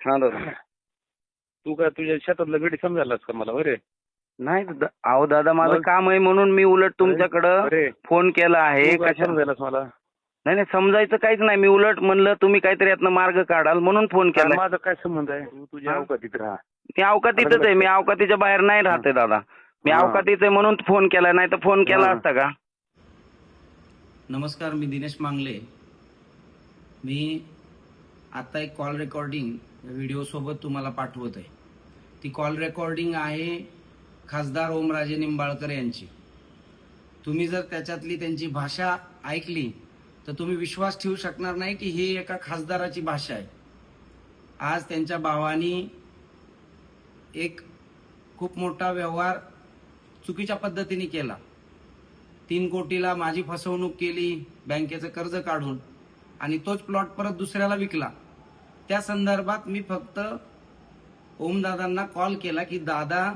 हा दादा. तू काय तुझ्या शेतातलं गडी समजायलास का मला? बरे. नाही दादा अहो दादा माझं मग? काम आहे म्हणून मी उलट तुमच्याकडं अरे. फोन केला आहे. कशा समजायलास मला? नाही नाही समजायचं काहीच नाही. मी उलट म्हणलं तुम्ही काहीतरी यातनं मार्ग काढाल म्हणून फोन केला माझा काय संबंध आहे? तू तुझ्या हा? अवकातीत राहा. मी अवकातीतच आहे. मी अवकातीच्या बाहेर नाही राहते दादा. मी हा. अवकातीत आहे म्हणून फोन केला नाही तर फोन केला हा. असता का? नमस्कार मी दिनेश मांगले. मी आता एक कॉल रेकॉर्डिंग व्हिडिओ सोबत तुम्हाला पाठवत आहे ती कॉल रेकॉर्डिंग आहे खासदार ओमराजे निंबाळकर यांची. तुम्ही जर त्याच्यातली त्यांची भाषा ऐकली तर तुम्ही विश्वास ठेवू शकणार नाही की ही एका खासदाराची भाषा आहे. आज त्यांच्या भावानी एक खूप मोठा व्यवहार चुकीच्या पद्धतीने केला. तीन कोटीला माझी फसवणूक केली बँकेचं कर्ज काढून आणि तोच प्लॉट परत दुसऱ्याला विकला. त्या संदर्भात मी फक्त ओमदादांना कॉल केला की दादा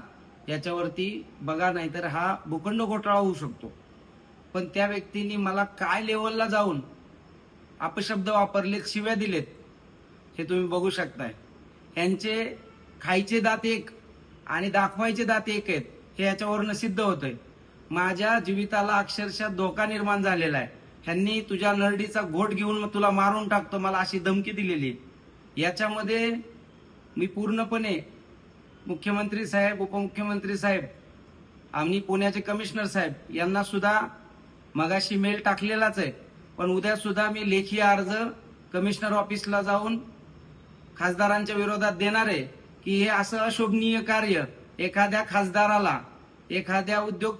याच्यावरती बघा नाहीतर हा भूखंड घोटाळा होऊ शकतो. पण त्या व्यक्तीने मला काय लेवलला जाऊन अपशब्द वापरलेत शिव्या दिलेत हे तुम्ही बघू शकताय. यांचे खायचे दात एक आणि दाखवायचे दात एक आहेत हे याच्यावरनं सिद्ध होतंय. माझ्या जीविताला अक्षरशः धोका निर्माण झालेला आहे. ह्यांनी तुझ्या नरडीचा घोट घेऊन मग तुला मारून टाकतो मला अशी धमकी दिलेली आहे. याच्यामध्ये मी पूर्णपणे मुख्यमंत्री साहेब उपमुख्यमंत्री साहेब आम्ही पुण्याचे कमिशनर साहेब यांना सुद्धा मगाशी मेल टाकलेलाच आहे. पण उद्या सुद्धा मी लेखी अर्ज कमिशनर ऑफिसला जाऊन खासदारांच्या विरोधात देणार आहे की हे असं अशोभनीय कार्य एखाद्या खासदाराला एखाद्या उद्योग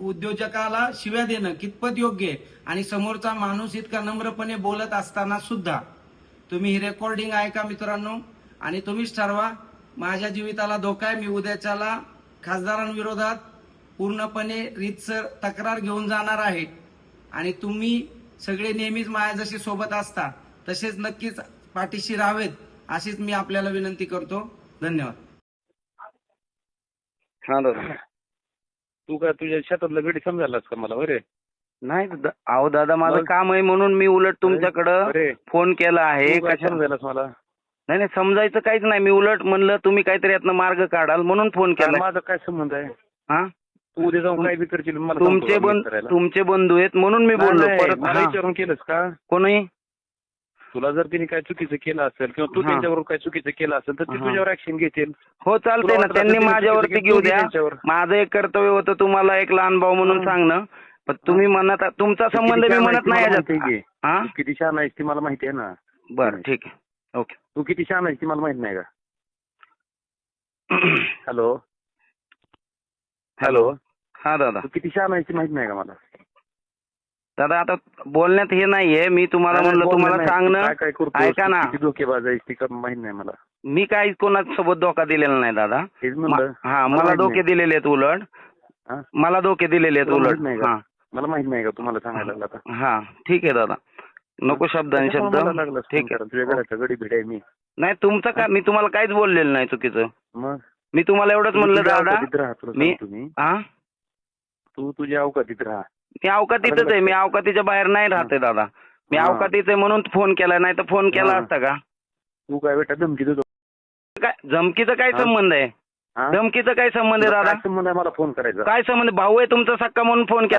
उद्योजकाला शिव्या देणं कितपत योग्य आहे? आणि समोरचा माणूस इतका नम्रपणे बोलत असताना सुद्धा तुम्ही ही रेकॉर्डिंग ऐका मित्रांनो आणि तुम्हीच ठरवा माझ्या जीविताला धोका आहे मी उद्याच्याला खासदारांविरोधात पूर्णपणे रीतसर तक्रार घेऊन जाणार आहे. आणि तुम्ही सगळे नेहमीच माझ्या जशी सोबत असता तसेच नक्कीच पाठीशी राहावेत अशीच मी आपल्याला विनंती करतो. धन्यवाद. हा दादा. तू काय तुझ्या शेतातलं गडी समजायलास का मला? बरे नाही अहो दादा माझं मग? काम आहे म्हणून मी उलट तुमच्याकडं अरे फोन केला आहे मला नाही नाही समजायचं काहीच नाही मी उलट म्हणलं तुम्ही काहीतरी यातनं मार्ग काढाल म्हणून फोन केला माझा काय संबंध आहे हा तू उद्या जाऊन काय बी करशील मला तुमचे बंधू करायला? तुमचे बंधू आहेत म्हणून मी बोललो नाही, परत मला हा. विचारून केलंस का कोणी तुला जर तिने काय चुकीचं केलं असेल किंवा तू हा. त्यांच्यावर काय चुकीचं केलं असेल तर ते हा. तुझ्यावर ऍक्शन घेतील हो चालतंय तुला ना त्यांनी तर माझ्यावरती चुकीचं घेऊ द्या त्यांच्यावर. माझं एक कर्तव्य होतं तुम्हाला एक लहान भाऊ म्हणून हा. सांगणं पण तुम्ही म्हणत तुमचा संबंध मी म्हणत नाही याच्यात. आहे. हा? तू किती शहाणा आहेस ती मला माहिती आहे ना. बरं ठीक आहे. ओके. तू किती शहाणा आहेस ती मला माहीत नाही का? हॅलो. हॅलो. हा दादा. तू किती शहाणा आहेस ती माहीत नाही का मला? दादा आता बोलण्यात हे नाहीये. मी तुम्हाला नाही, म्हणलं बोल तुम्हाला नाही. सांगणं. काय करतो ऐका ना. किती धोकेबाज आहेस ती का माहीत नाही मला. मी काही कोणासोबत धोका दिलेला नाही दादा. हेच मा- म्हणलं. हा मला मला माहीत धोके नाही. दिलेले आहेत उलट. हा? मला धोके दिलेले आहेत तुला उलट. माहीत नाही का? हा. मला माहीत नाही का तुम्हाला सांगायला लागला आता? हा ठीक आहे दादा. नको शब्द आणि शब्द. मला ठीक. आहे. तुझ्या घराच्या गडी भेट आहे मी. नाही तुमचं काय मी तुम्हाला काहीच बोललेलं नाही चुकीचं. मग? मी तुम्हाला एवढंच म्हणलं दादा. अवकातीत राहा तुला मी सांगतो मी हा? तू तुझ्या अवकातीत राहा. मी अवकातीतच आहे. मी अवकातीच्या बाहेर नाही राहते दादा. मी हा. अवकातीच आहे म्हणून फोन केला नाही तर फोन केला हा. असता का? तू काय बेटा धमकी देतो काय धमकीचा काय हा. संबंध आहे? हा? धमकीचा काय संबंध आहे तुला दादा? काय संबंध आहे मला फोन करायचा? काय संबंध भाऊ आहे तुमचा सक्का म्हणून फोन केला.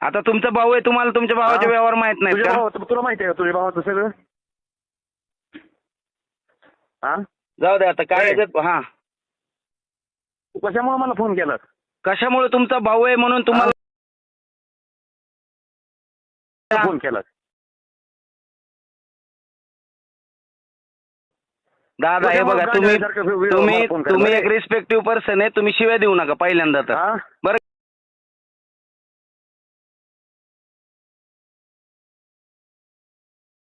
आता तुमचा भाऊ आहे तुम्हाला तुमच्या भावाचे हा. व्यवहार माहीत नाहीत तुझ्या का? भावाचं तुला माहिती आहे का तुझ्या भावाचं सगळं? हा? जाऊ द्या आता काय. याच्यात- हा. तू कशामुळे मला फोन केला कशामुळे तुमचा भाऊ आहे म्हणून तुम्हाला फोन केला दादा हे बघा तुम्ही तुम्ही तुम्ही एक रिस्पेक्टिव्ह पर्सन आहे तुम्ही शिव्या देऊ नका पहिल्यांदा तर. बरं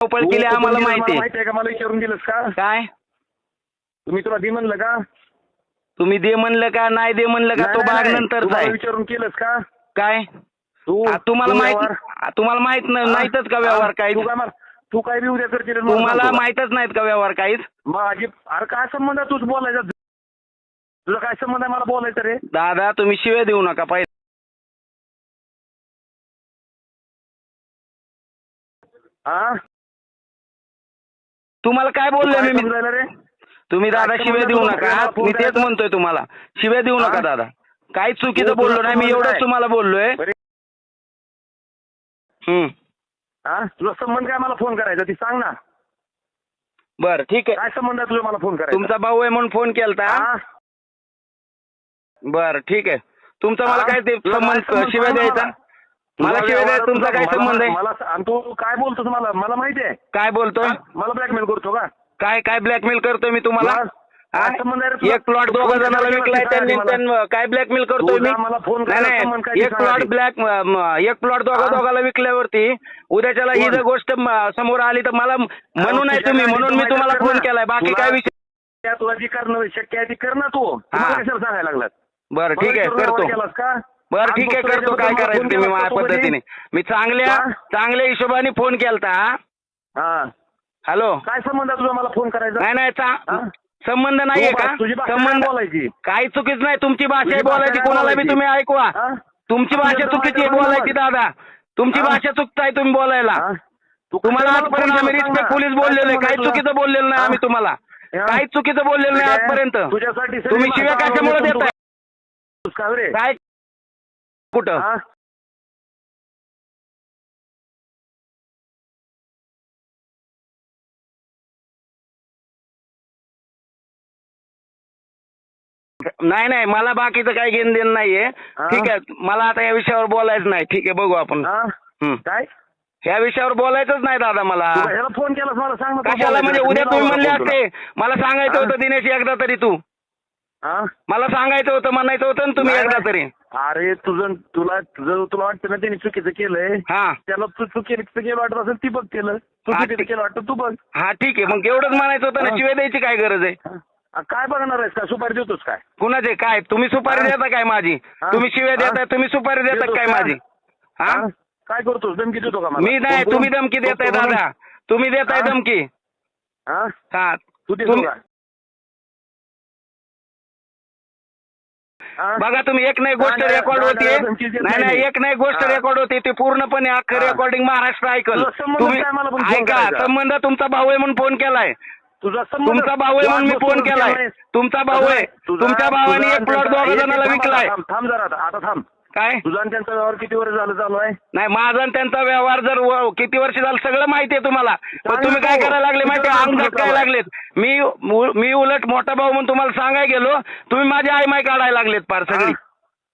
धावपळ केली आम्हाला माहिती आहे. का? मला विचारून गेलंस का? काय? तुम्ही तुला दे म्हणलं का? तुम्ही दे म्हणलं का? नाही दे म्हणलं का? तो भाग नंतरचा आहे. विचारून केलंस का? काय? तुम्हाला माहीत तुम्हाला माहीत? नाहीतच का व्यवहार? काय तू काय बी उद्या मला तुम्हाला? माहितच नाहीत का व्यवहार काहीच? माझी अरे काय संबंध आहे? तूच बोलायचा. तुझा काय संबंध आहे? मला बोलायचं रे. दादा तुम्ही शिव्या देऊ नका. पाहिजे हा तुम्हाला काय बोललोय काय मी समजायला रे? तुम्ही दादा शिव्या देऊ तुला? नका. मी तेच? म्हणतोय तुम्हाला. शिव्या देऊ नका? दादा. काहीच चुकीचं बोललो तुला नाही मी एवढंच? तुम्हाला बोललोय. बरे हम्म. हा? संबंध काय मला फोन करायचा? ती सांग ना. बर ठीक आहे. काय संबंध आहे तुझा मला फोन करायचा? तुमचा भाऊ आहे म्हणून फोन केलता? हा? बर ठीक आहे. तुमचा मला? काय ते तुला काय संबंध संबंध शिव्या सांग द्यायचा? मला. मला शिव्या द्यायचा तुमचा काय संबंध आहे मला आणि तू काय बोलतोस मला मला माहिती आहे काय बोलतोय हा? मला ब्लॅकमेल करतो का काय काय ब्लॅकमेल करतोय मी तुम्हाला? हा? संबंध आहे रे? एक प्लॉट दोघं जणांना विकलाय त्यांनी काय ब्लॅकमेल करतोय मी मला फोन नाही करायला संबंध काय नाही ते एक प्लॉट. ब्लॅक एक प्लॉट दोघा? दोघाला विकल्यावरती उद्याच्याला ही? जर गोष्ट म- समोर आली तर मला म्हणून आहे तुम्ही म्हणून मी तुम्हाला फोन. केलाय बाकी काय विषय त्या तुला जी करणं शक्य आहे ती कर ना तू कशाला सांगायला लागलात बरं ठीक आहे मला विचारून करतो केलास का बरं ठीक आहे करतो काय करायचं केलास माझ्या? पद्धतीने मी चांगल्या हा? चांगल्या हिशोबाने फोन केलता हा हॅलो काय संबंध तुझा मला फोन करायचा नाही नाही हा? संबंध नाहीये का संबंध बोलायची काही चुकीच नाही तुमची भाषा बोलायची कोणाला बी? तुम्ही ऐकवा हा? तुमची भाषा चुकीची आहे बोलायची. दादा तुमची हा? भाषा चुकताय तुम्ही बोलायला हा? तुम्हाला आजपर्यंत आम्ही रिस्पेक्ट. पोलीस बोललेलो काही? चुकीचं बोललेलं नाही हा? आम्ही तुम्हाला हा? काहीच चुकीचं बोललेलं नाही. आजपर्यंत तुम्ही शिव्या कशामुळे देताय काय कुठं? नाही नाही मला बाकीचं काही घेणं देणं नाहीये? ठीक आहे मला आता या विषयावर बोलायचं नाही ठीक आहे बघू आपण हा? काय या विषयावर बोलायचंच नाही दादा मला तू ह्याला फोन केलास मला सांग ना तू कशाला म्हणजे. उद्या मी तुम्ही लावला म्हणले फोन तुला. असते मला सांगायचं? होतं दिनेश एकदा तरी तू हा? मला सांगायचं होतं म्हणायचं होतं ना तुम्ही नाही, एकदा नाही. तरी अरे तुझं तुला तुझं तुला वाटतं ना त्यांनी चुकीचं केलंय? हा. त्याला तू चुकीचं केलं वाटत असेल ती बघ केलं तू हा, चुकीचं ठीक. केलं वाटतं तू बघ. हा ठीक आहे. मग एवढंच म्हणायचं होतं ना. शिवाय द्यायची काय गरज आहे? हा? काय बघणार आहेस? काय सुपारी देतोस काय? कुणाचे? काय? तुम्ही सुपारी हा. देता काय माझी? हा. तुम्ही शिव्या हा. देताय तुम्ही सुपारी देता काय का? माझी? हा? हा? काय करतोस? धमकी देतो का मला? मी नाही कोण- तुम्ही धमकी कोण- देताय कोण- दादा. तुम्ही देताय हा? धमकी. हा? हा. तू देतो का? बघा तुम्ही एक नाही गोष्ट रेकॉर्ड होती नाही, नाही. एक नाही गोष्ट. रेकॉर्ड होती ती पूर्णपणे अख्खं. रेकॉर्डिंग महाराष्ट्र ऐकल तुम्ही ऐका? संबंध तुमचा भाऊ आहे म्हणून फोन केलाय तुझा तुमचा भाऊ आहे म्हणून मी फोन केलाय. तुमचा भाऊ आहे तुमच्या भावाने एक प्लॉट दोघा थांब विकलाय थांब जरा आता थांब काय? तुझा आणि त्यांचा व्यवहार किती वर्ष झालं चालू आहे? नाही माझा आणि त्यांचा व्यवहार जर व- किती वर्ष झालं सगळं माहिती आहे तुम्हाला. पण तुम्ही काय. करायला लागले माहिती नाव झटकायला काय? लागलेत? मी उ- मी उलट मोठा भाऊ म्हणून तुम्हाला सांगायला गेलो. तुम्ही माझी आई माय काढायला लागलेत पार सगळी.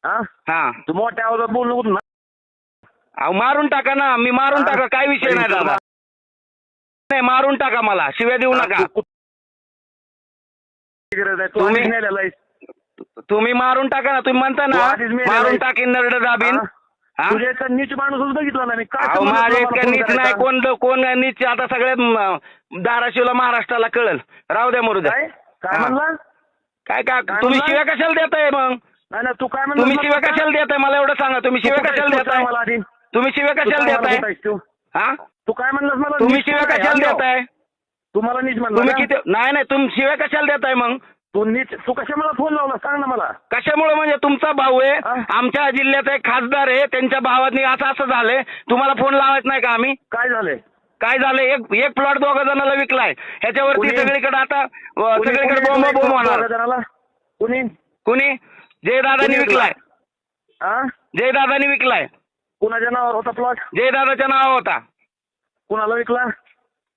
हा? हा. तू मोठ्या आवाजात बोल नको ना? अहो मारून टाका ना. मी मारून? टाका. काय विषय नाही दादा. नाही मारून टाका मला. शिव्या देऊ नका. तू- गरज आहे. तू तुम्ही- आधीच नेलेला आहेस. तुम्ही मारून टाका ना तुम्ही म्हणता तू ना आधीच मेलेला मारून आहेस. टाकीन नरड दाबीन हा? तुझ्या इतका नीच माणूसच बघितला ना मी काय अहो संबंध माझ्या तुला इतकं नीच नाही करायचा? कोण कोण नीच आता सगळ्या म, धाराशिवला महाराष्ट्राला कळल राहू द्या मरू द्या काय काय हा. म्हणला काय काय काय तुम्ही म्हणला? शिव्या कशाला देताय मग नाही ना तू काय म्हणला तुम्ही शिव्या? कशाला देताय मला एवढं सांगा तुम्ही शिव्या कशाला देताय मला आधी. तुम्ही शिव्या कशाला देताय तू? हा तू काय म्हणलास मला तुम्ही नीच शिव्या? कशाला? देताय तू मला नीच म्हणला तुम्ही? किती नाही नाही तुम्ही शिव्या कशाला देताय मग तू नीच तू कशा मला फोन लावला? सांग ना मला. कशामुळे म्हणजे तुमचा भाऊ आहे? आमच्या जिल्ह्याचा एक खासदार आहे त्यांच्या भावानी असं असं झालंय. तुम्हाला फोन लावायचं नाही का आम्ही? काय झालंय? काय झालं एक एक प्लॉट दोघा जणांना विकलाय. ह्याच्यावरती कुणी? सगळीकडे आता अ, कुणी- सगळीकडे कुणी बोंब बोंब होणार. जणाला? कुणी? कुणी? जयदादानी कुणी विकलाय. हा जयदादानी विकलाय. कुणाच्या नावावर होता प्लॉट जयदादाच्या नाव होता. कुणाला विकला?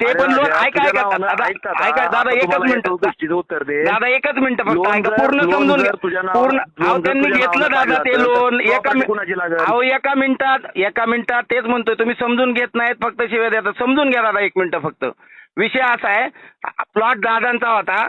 ते पण लोन ऐका ऐका दादा? ऐका एकच मिनिट. उत्तर दे. दादा एकच मिनिट फक्त ऐका पूर्ण समजून घ्या. पूर्ण अहो त्यांनी घेतलं दादा ते लोन. एका? अहो एका मिनिटात एका मिनिटात तेच म्हणतोय. तुम्ही समजून घेत नाहीत फक्त शिवाय देतात. समजून घ्या दादा एक मिनिट फक्त. विषय असा आहे. प्लॉट दादांचा होता.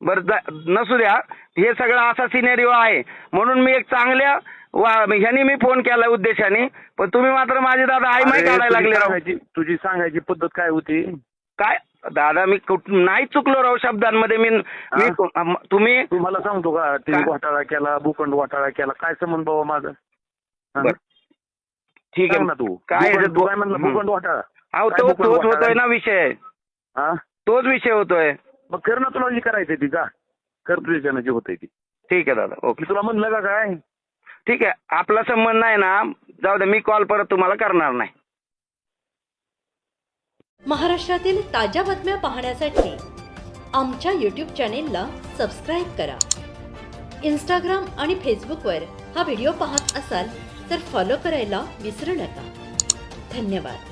बरं नसू द्या. हे सगळं असा सिनेरिओ आहे. म्हणून मी एक चांगल्या वा- ह्यानी मी फोन केला उद्देशाने. पण तुम्ही मात्र माझे दादा आई माही काढायला लागले राव. तुझी सांगायची पद्धत काय होती? काय? दादा मी नाही चुकलो राव शब्दांमध्ये. मी? तुम्ही? तू मला सांगतो का? तिने घोटाळा केला भूखंड घोटाळा केला. काय संबंध बाबा माझा? बरं. ठीक सांग ना आहे तू? काय भूखंड- म्हणलं. भूखंड घोटाळा? तोच होतोय आहे? ना विषय. तोच विषय होतोय. मग कर ना तुला जी करायचंय ती जा. कर जे होतंय ती. ठीक आहे दादा ओके. मी तुला म्हणलं का काय? ठीक आहे आपला संबंध नाही ना जाऊ दे मी कॉल परत तुम्हाला करणार नाही. महाराष्ट्रातील ताज्या बातम्या पाहण्यासाठी आमच्या यूट्यूब चॅनेलला सबस्क्राईब करा. इंस्टाग्राम आणि फेसबुकवर हा व्हिडिओ पाहत असाल तर फॉलो करायला विसरू नका. धन्यवाद.